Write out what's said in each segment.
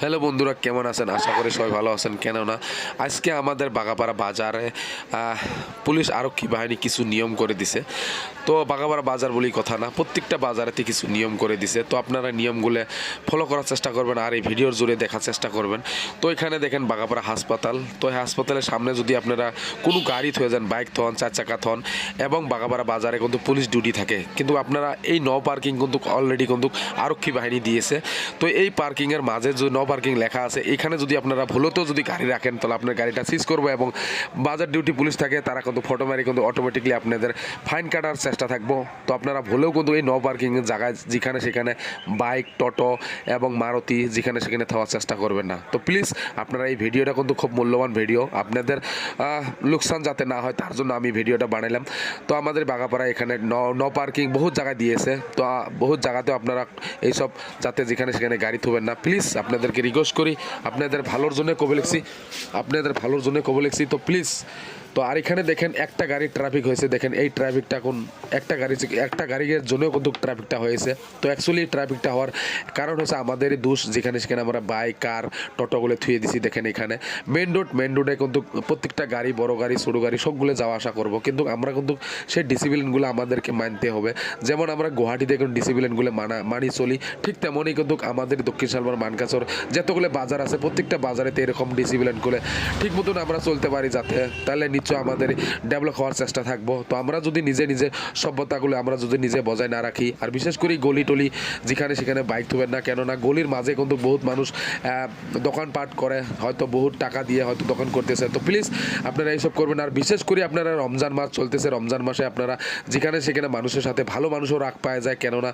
Hello বন্ধুরা, কেমন আছেন? আশা করি সবাই ভালো আছেন কেননা আজকে আমাদের বাগাপাড়া বাজারে পুলিশ আরক্ষী বাহিনী কিছু নিয়ম করে দিছে। তো বাগাপাড়া বাজার বলেই কথা না, প্রত্যেকটা বাজারেতে কিছু নিয়ম করে দিছে। তো আপনারা নিয়মগুলো ফলো করার চেষ্টা করবেন আর এই ভিডিওর জুড়ে দেখার চেষ্টা করবেন। তো এখানে দেখেন বাগাপাড়া হাসপাতাল। তো এই হাসপাতালের সামনে যদি আপনারা কোনো গাড়ি থয়ে যান, বাইক থন, চার চাকা থন, এবং বাগাপাড়া বাজারে কিন্তু পুলিশ ডিউটি থাকে। কিন্তু আপনারা এই ন পার্কিং কিন্তু অলরেডি কিন্তু আরক্ষী বাহিনী দিয়েছে। তো এই পার্কিংয়ের মাঝে যে নো পার্কিং লেখা আছে। এখানে যদি আপনারা ভুলতেও যদি গাড়ি রাখেন, তাহলে আপনার গাড়িটা সিজ করব এবং বাজার ডিউটি পুলিশ থাকে, তারা কিন্তু ফটো মারি কিন্তু অটোমেটিকলি আপনাদের ফাইন কাটার চেষ্টা থাকব। তো আপনারা ভুলেও কিন্তু এই নো পার্কিং জায়গায় যেখানে সেখানে বাইক টোটো এবং মারুতি যেখানে সেখানে থাকার চেষ্টা করবেন না। তো প্লিজ আপনারা এই ভিডিওটা কিন্তু খুব মূল্যবান ভিডিও। আপনাদের লোকসান যাতে না হয়, তার জন্য আমি ভিডিওটা বানাইলাম। তো আমাদের বাগাপাড়া এখানে ন ন পার্কিং বহুত জায়গায় দিয়েছে। তো বহুত জায়গাতেও আপনারা এইসব যাতে যেখানে সেখানে গাড়ি থুবেন না। প্লিজ আপনাদেরকে রিকোয়েস্ট করি। আপনাদের ভালোর জন্য কবে লিখছি আপনাদের ভালোর জন্য কবে লিখছি তো প্লিজ তো আর এখানে দেখেন একটা গাড়ি ট্রাফিক হয়েছে। দেখেন এই ট্রাফিকটা কোন একটা গাড়ি একটা গাড়ির জন্য কিন্তু ট্রাফিকটা হয়েছে। তো অ্যাকচুয়ালি ট্রাফিকটা হওয়ার কারণ হচ্ছে আমাদেরই দোষ যেখানে সেখানে আমরা বাইক কার টোটোগুলো থুয়ে দিছি দেখেন এখানে। মেন রোড মেন রোডে কিন্তু প্রত্যেকটা গাড়ি, বড় গাড়ি, ছোটো গাড়ি, সবগুলো যাওয়া আসা করব। কিন্তু আমরা কিন্তু সেই ডিসিপ্লিনগুলো আমাদেরকে মানতে হবে। যেমন আমরা গুয়াহাটিতে কিন্তু ডিসিপ্লিনগুলো মানা মানি চলি, ঠিক তেমনই কিন্তু আমাদের দক্ষিণ সালমার মানকাচর যতগুলো বাজার আছে, প্রত্যেকটা বাজারেতে এরকম ডিসিপ্লিনগুলো ঠিক মতন আমরা চলতে পারি যাতে। তাহলে নিশ্চয় আমাদের ডেভেলপ হওয়ার চেষ্টা থাকব। তো আমরা যদি নিজে নিজে সভ্যতাগুলো আমরা যদি নিজে বজায় না রাখি, আর বিশেষ করে গলি টলি যেখানে সেখানে বাইক থবেন না, কেননা গলির মাঝে কিন্তু বহুত মানুষ দোকানপাট করে, হয়তো বহুত টাকা দিয়ে হয়তো দোকান করতেছে। তো প্লিজ আপনারা এইসব করবেন, আর বিশেষ করে আপনারা রমজান মাস চলতেছে, রমজান মাসে আপনারা যেখানে সেখানে মানুষের সাথে ভালো মানুষও রাগ পাওয়া যায়, কেননা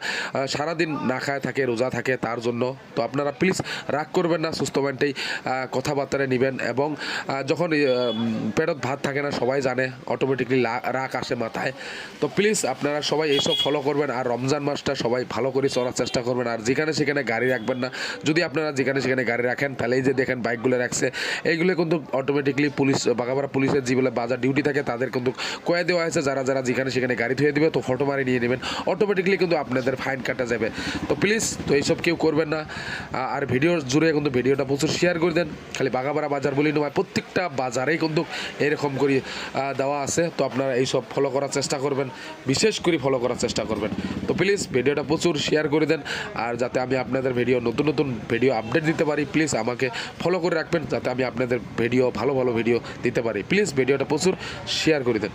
সারাদিন না খায় থাকে, রোজা থাকে তার জন্য। তো আপনারা প্লিজ রাগ করবেন না, সুস্থ মাইন্ডেই কথাবার্তা নেবেন এবং যখন পেটত ভাত থাকে না, সবাই জানে অটোমেটিকলি রাগ আসে মাথায়। তো প্লিজ আপনারা সবাই এইসব ফলো করবেন আর রমজান মাসটা সবাই ভালো করে চলার চেষ্টা করবেন। আর যেখানে সেখানে গাড়ি রাখবেন না, যদি আপনারা যেখানে সেখানে গাড়ি রাখেন, তাহলে এই যে দেখেন বাইকগুলো রাখছে, এইগুলো কিন্তু অটোমেটিকলি পুলিশ বাগাবাড়া পুলিশের যেগুলো বাজার ডিউটি থাকে, তাদের কিন্তু কয়ে দেওয়া হয়েছে, যারা যারা যেখানে সেখানে গাড়ি ধুয়ে দেবে, তো ফটো মারি নিয়ে নেবেন। অটোমেটিকলি কিন্তু আপনাদের ফাইন কাটা যাবে। তো প্লিজ তো এইসব কেউ করবেন না। আর ভিডিও জুড়ে কিন্তু ভিডিওটা প্রচুর শেয়ার করে দেন। খালি বাগাবাড়া বাজার বলি নয়, প্রত্যেকটা বাজারেই কিন্তু এরকম করে আহ, দেওয়া আছে তো আপনারা এইসব ফলো করার চেষ্টা করবেন বিশেষ করে ফলো করার চেষ্টা করবেন। তো প্লিজ ভিডিওটা প্রচুর শেয়ার করে দেন আর যাতে আমি আপনাদের ভিডিও নতুন নতুন ভিডিও আপডেট দিতে পারি প্লিজ আমাকে ফলো করে রাখবেন যাতে আমি আপনাদের ভিডিও ভালো ভালো ভিডিও দিতে পারি। প্লিজ ভিডিওটা প্রচুর শেয়ার করে দেন।